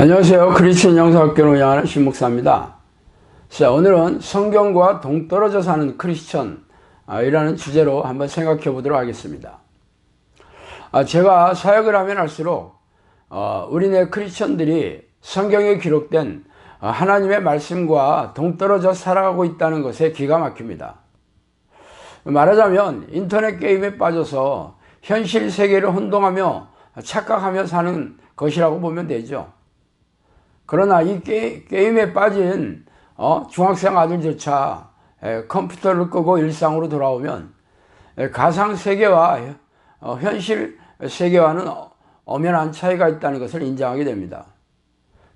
안녕하세요. 크리스천 영사학교를 운영하는 신목사입니다. 자, 오늘은 성경과 동떨어져 사는 크리스천 아, 이라는 주제로 한번 생각해 보도록 하겠습니다. 아, 제가 사역을 하면 할수록 어, 우리네 크리스천들이 성경에 기록된 어, 하나님의 말씀과 동떨어져 살아가고 있다는 것에 기가 막힙니다. 말하자면 인터넷 게임에 빠져서 현실 세계를 혼동하며 착각하며 사는 것이라고 보면 되죠. 그러나 이 게, 임에 빠진 어, 중학생 아들조차 에, 컴퓨터를 끄고 일상으로 돌아오면 에, 가상 세계와 어, 현실 세계와는 어, 엄연한 차이가 있다는 것을 인정하게 됩니다.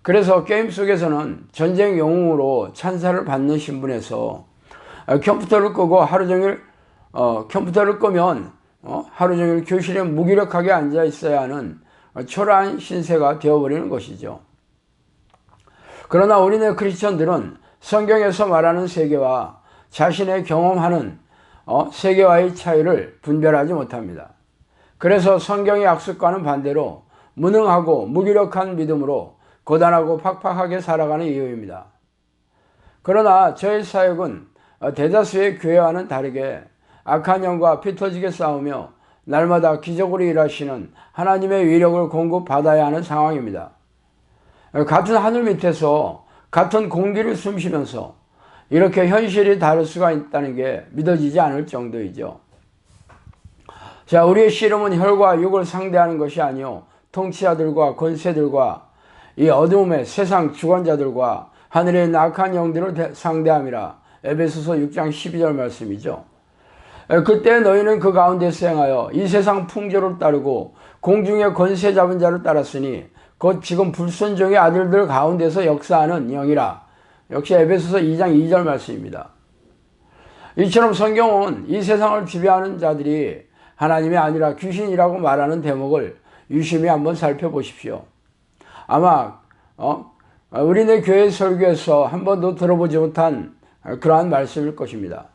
그래서 게임 속에서는 전쟁 영웅으로 찬사를 받는 신분에서 어, 컴퓨터를 끄고 하루 종일 어, 컴퓨터를 끄면 어, 하루 종일 교실에 무기력하게 앉아 있어야 하는 초라한 신세가 되어버리는 것이죠. 그러나 우리네 크리스천들은 성경에서 말하는 세계와 자신의 경험하는 어, 세계와의 차이를 분별하지 못합니다. 그래서 성경의 약속과는 반대로 무능하고 무기력한 믿음으로 고단하고 팍팍하게 살아가는 이유입니다. 그러나 저의 사역은 대다수의 교회와는 다르게 악한 영과 피 터지게 싸우며 날마다 기적으로 일하시는 하나님의 위력을 공급받아야 하는 상황입니다. 같은 하늘 밑에서 같은 공기를 숨쉬면서 이렇게 현실이 다를 수가 있다는 게 믿어지지 않을 정도이죠. 자, 우리의 씨름은 혈과 육을 상대하는 것이 아니요 통치자들과 권세들과 이 어둠의 세상 주관자들과 하늘의 낙한 영들을 상대함이라 에베소서 6장 12절 말씀이죠. 그때 너희는 그 가운데서 행하여 이 세상 풍조를 따르고 공중의 권세 잡은 자를 따랐으니 곧 지금 불순종의 아들들 가운데서 역사하는 영이라. 역시 에베소서 2장 2절 말씀입니다. 이처럼 성경은 이 세상을 지배하는 자들이 하나님이 아니라 귀신이라고 말하는 대목을 유심히 한번 살펴보십시오. 아마 어? 우리네 교회 설교에서 한 번도 들어보지 못한 그러한 말씀일 것입니다.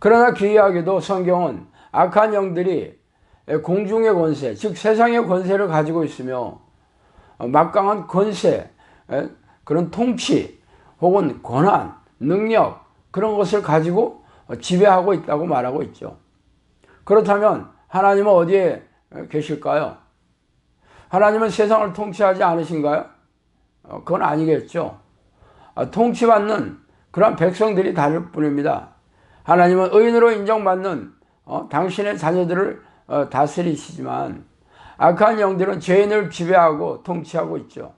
그러나 기이하게도 성경은 악한 영들이 공중의 권세, 즉 세상의 권세를 가지고 있으며 막강한 권세, 그런 통치 혹은 권한, 능력 그런 것을 가지고 지배하고 있다고 말하고 있죠. 그렇다면 하나님은 어디에 계실까요? 하나님은 세상을 통치하지 않으신가요? 어, 그건 아니겠죠. 아, 통치받는 그런 백성들이 다를 뿐입니다. 하나님은 의인으로 인정받는 어, 당신의 자녀들을 어, 다스리시지만 악한 영들은 죄인을 지배하고 통치하고 있죠.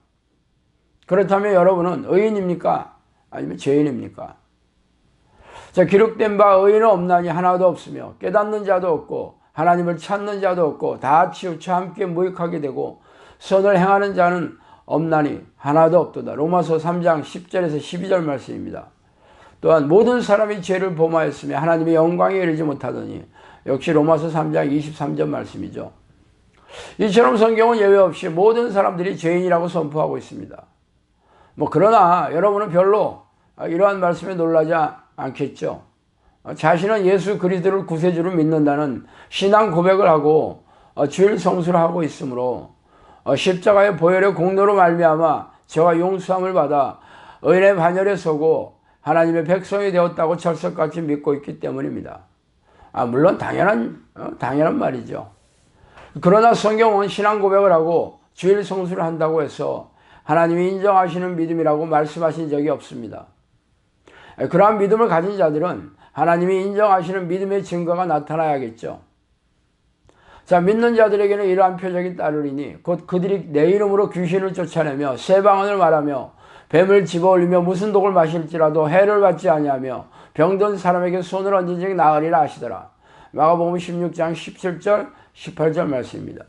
그렇다면 여러분은 의인입니까? 아니면 죄인입니까? 자, 기록된 바 의인은 없나니 하나도 없으며 깨닫는 자도 없고 하나님을 찾는 자도 없고 다 치우쳐 함께 무익하게 되고 선을 행하는 자는 없나니 하나도 없도다. 로마서 3장 10절에서 12절 말씀입니다. 또한 모든 사람이 죄를 범하였으며 하나님의 영광에 이르지 못하더니 역시 로마서 3장 23절 말씀이죠. 이처럼 성경은 예외 없이 모든 사람들이 죄인이라고 선포하고 있습니다. 뭐 그러나 여러분은 별로 이러한 말씀에 놀라지 않겠죠. 자신은 예수 그리스도를 구세주로 믿는다는 신앙 고백을 하고 주일 성수를 하고 있으므로 십자가의 보혈의 공로로 말미암아 저와 용서함을 받아 의인의 반열에 서고 하나님의 백성이 되었다고 철석같이 믿고 있기 때문입니다. 아, 물론 당연한, 어, 당연한 말이죠. 그러나 성경은 신앙 고백을 하고 주일 성수를 한다고 해서 하나님이 인정하시는 믿음이라고 말씀하신 적이 없습니다. 그러한 믿음을 가진 자들은 하나님이 인정하시는 믿음의 증거가 나타나야겠죠. 자, 믿는 자들에게는 이러한 표적이 따르리니 곧 그들이 내 이름으로 귀신을 쫓아내며 새 방언을 말하며 뱀을 집어올리며 무슨 독을 마실지라도 해를 받지 아니하며 병든 사람에게 손을 얹은 적이 나으리라 하시더라. 마가복음 16장 17절 18절 말씀입니다.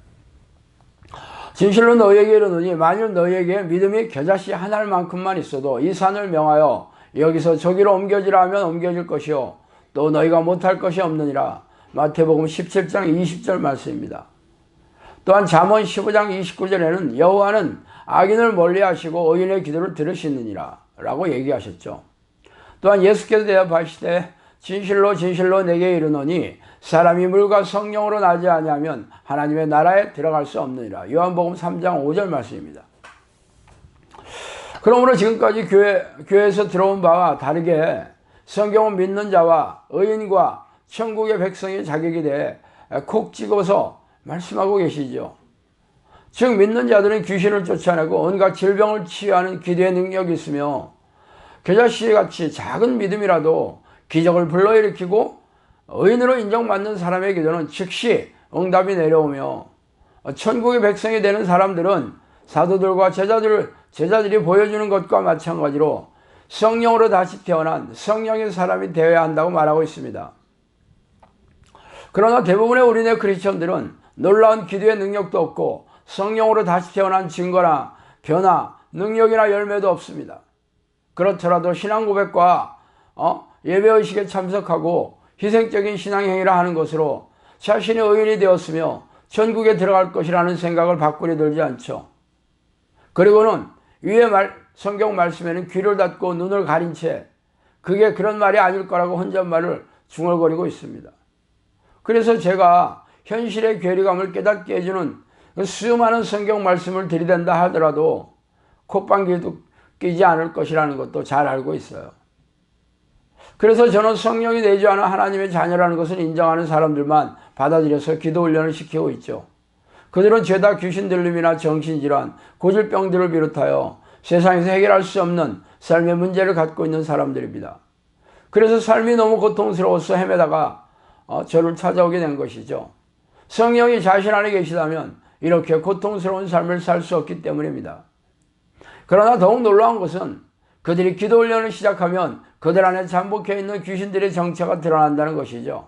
진실로 너희에게 이르노니 만일 너희에게 믿음이 겨자씨 하나만큼만 있어도 이 산을 명하여 여기서 저기로 옮겨지라 하면 옮겨질 것이요 또 너희가 못할 것이 없느니라 마태복음 17장 20절 말씀입니다. 또한 잠언 15장 29절에는 여호와는 악인을 멀리하시고 의인의 기도를 들으시느니라 라고 얘기하셨죠. 또한 예수께서 대답하시되 진실로 진실로 내게 이르노니 사람이 물과 성령으로 나지 아니하면 하나님의 나라에 들어갈 수 없느니라. 요한복음 3장 5절 말씀입니다. 그러므로 지금까지 교회, 교회에서 들어온 바와 다르게 성경을 믿는 자와 의인과 천국의 백성의 자격이 대해 콕 찍어서 말씀하고 계시죠. 즉 믿는 자들은 귀신을 쫓아내고 온갖 질병을 치유하는 기도의 능력이 있으며 겨자씨 같이 작은 믿음이라도 기적을 불러일으키고 의인으로 인정받는 사람의 기도는 즉시 응답이 내려오며 천국의 백성이 되는 사람들은 사도들과 제자들, 제자들이 보여주는 것과 마찬가지로 성령으로 다시 태어난 성령의 사람이 되어야 한다고 말하고 있습니다. 그러나 대부분의 우리네 크리스천들은 놀라운 기도의 능력도 없고 성령으로 다시 태어난 증거나 변화, 능력이나 열매도 없습니다. 그렇더라도 신앙 고백과 어? 예배의식에 참석하고 희생적인 신앙행위를 하는 것으로 자신의 의인이 되었으며 전국에 들어갈 것이라는 생각을 바꾸려 들지 않죠. 그리고는 위에 말, 성경 말씀에는 귀를 닫고 눈을 가린 채 그게 그런 말이 아닐 거라고 혼잣말을 중얼거리고 있습니다. 그래서 제가 현실의 괴리감을 깨닫게 해주는 수많은 성경 말씀을 들이댄다 하더라도 콧방귀도 끼지 않을 것이라는 것도 잘 알고 있어요. 그래서 저는 성령이 내주하는 하나님의 자녀라는 것을 인정하는 사람들만 받아들여서 기도 훈련을 시키고 있죠. 그들은 죄다 귀신 들림이나 정신질환, 고질병들을 비롯하여 세상에서 해결할 수 없는 삶의 문제를 갖고 있는 사람들입니다. 그래서 삶이 너무 고통스러워서 헤매다가 어, 저를 찾아오게 된 것이죠. 성령이 자신 안에 계시다면 이렇게 고통스러운 삶을 살 수 없기 때문입니다. 그러나 더욱 놀라운 것은 그들이 기도 훈련을 시작하면 그들 안에 잠복해 있는 귀신들의 정체가 드러난다는 것이죠.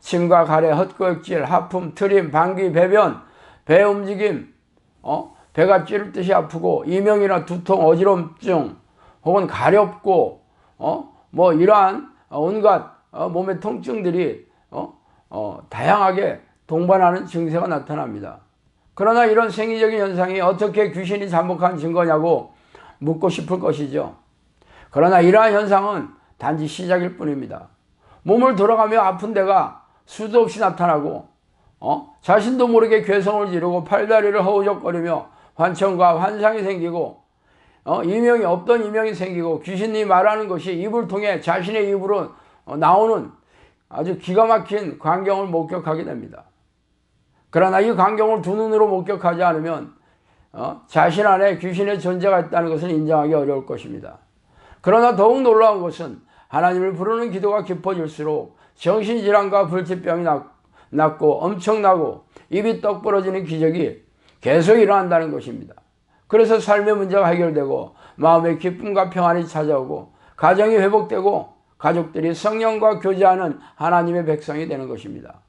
침과 가래, 헛구역질, 하품, 트림, 방귀, 배변, 배 움직임, 어? 배가 찌를 듯이 아프고 이명이나 두통, 어지럼증, 혹은 가렵고, 어? 뭐 이러한 온갖 어, 몸의 통증들이 어? 어, 다양하게 동반하는 증세가 나타납니다. 그러나 이런 생리적인 현상이 어떻게 귀신이 잠복한 증거냐고 묻고 싶을 것이죠. 그러나 이러한 현상은 단지 시작일 뿐입니다. 몸을 돌아가며 아픈 데가 수도 없이 나타나고 어? 자신도 모르게 괴성을 지르고 팔다리를 허우적거리며 환청과 환상이 생기고 어? 이명이 없던 이명이 생기고 귀신이 말하는 것이 입을 통해 자신의 입으로 어, 나오는 아주 기가 막힌 광경을 목격하게 됩니다. 그러나 이 광경을 두 눈으로 목격하지 않으면 어? 자신 안에 귀신의 존재가 있다는 것을 인정하기 어려울 것입니다. 그러나 더욱 놀라운 것은 하나님을 부르는 기도가 깊어질수록 정신질환과 불치병이 낫고 엄청나고 입이 떡 부러지는 기적이 계속 일어난다는 것입니다. 그래서 삶의 문제가 해결되고 마음의 기쁨과 평안이 찾아오고 가정이 회복되고 가족들이 성령과 교제하는 하나님의 백성이 되는 것입니다.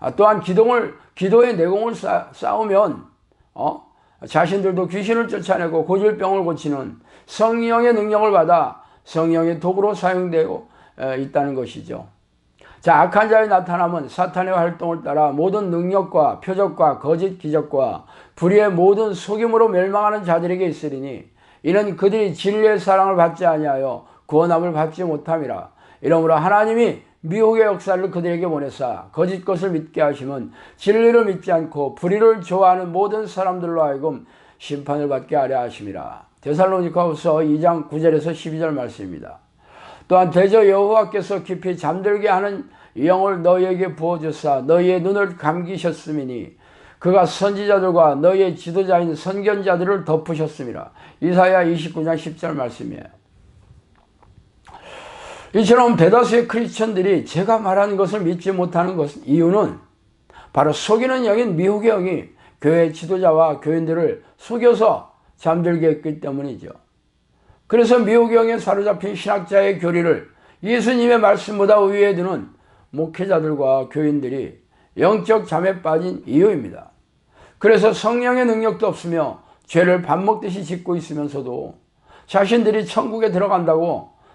아, 또한 기동을 기도의 내공을 쌓으면 어? 자신들도 귀신을 쫓아내고 고질병을 고치는 성령의 능력을 받아 성령의 도구로 사용되고 있다는 것이죠. 자, 악한 자의 나타남은 사탄의 활동을 따라 모든 능력과 표적과 거짓 기적과 불의의 모든 속임으로 멸망하는 자들에게 있으리니 이는 그들이 진리의 사랑을 받지 아니하여 구원함을 받지 못함이라. 이러므로 하나님이 미혹의 역사를 그들에게 보내사 거짓 것을 믿게 하시면 진리를 믿지 않고 불의를 좋아하는 모든 사람들로 하여금 심판을 받게 하려 하심이라. 데살로니카후서 2장 9절에서 12절 말씀입니다. 또한 대저 여호와께서 깊이 잠들게 하는 영을 너희에게 부어주사 너희의 눈을 감기셨음이니 그가 선지자들과 너희의 지도자인 선견자들을 덮으셨습니다. 이사야 29장 10절 말씀이에요. 이처럼 대다수의 크리스천들이 제가 말하는 것을 믿지 못하는 것 이유는 바로 속이는 영인 미혹의 영이 교회 지도자와 교인들을 속여서 잠들게 했기 때문이죠. 그래서 미혹의 영에 사로잡힌 신학자의 교리를 예수님의 말씀보다 위에 두는 목회자들과 교인들이 영적 잠에 빠진 이유입니다. 그래서 성령의 능력도 없으며 죄를 밥 먹듯이 짓고 있으면서도 자신들이 천국에 들어간다고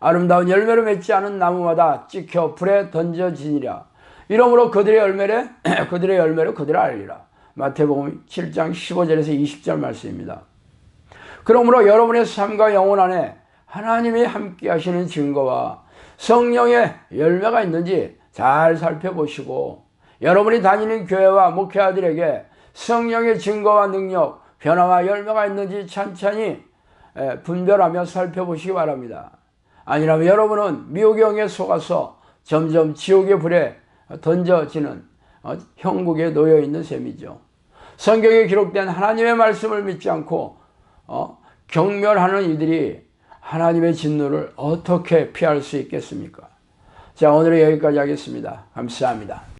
아름다운 열매를 맺지 않은 나무마다 찍혀 불에 던져지니라. 이러므로 그들의 열매를 그들의 열매를 그들 알리라. 마태복음 7장 15절에서 20절 말씀입니다. 그러므로 여러분의 삶과 영혼 안에 하나님이 함께 하시는 증거와 성령의 열매가 있는지 잘 살펴보시고 여러분이 다니는 교회와 목회자들에게 성령의 증거와 능력, 변화와 열매가 있는지 찬찬히 분별하며 살펴보시기 바랍니다. 아니라면 여러분은 미혹의 영에 속아서 점점 지옥의 불에 던져지는 어, 형국에 놓여 있는 셈이죠. 성경에 기록된 하나님의 말씀을 믿지 않고 어, 경멸하는 이들이 하나님의 진노를 어떻게 피할 수 있겠습니까? 자, 오늘은 여기까지 하겠습니다. 감사합니다.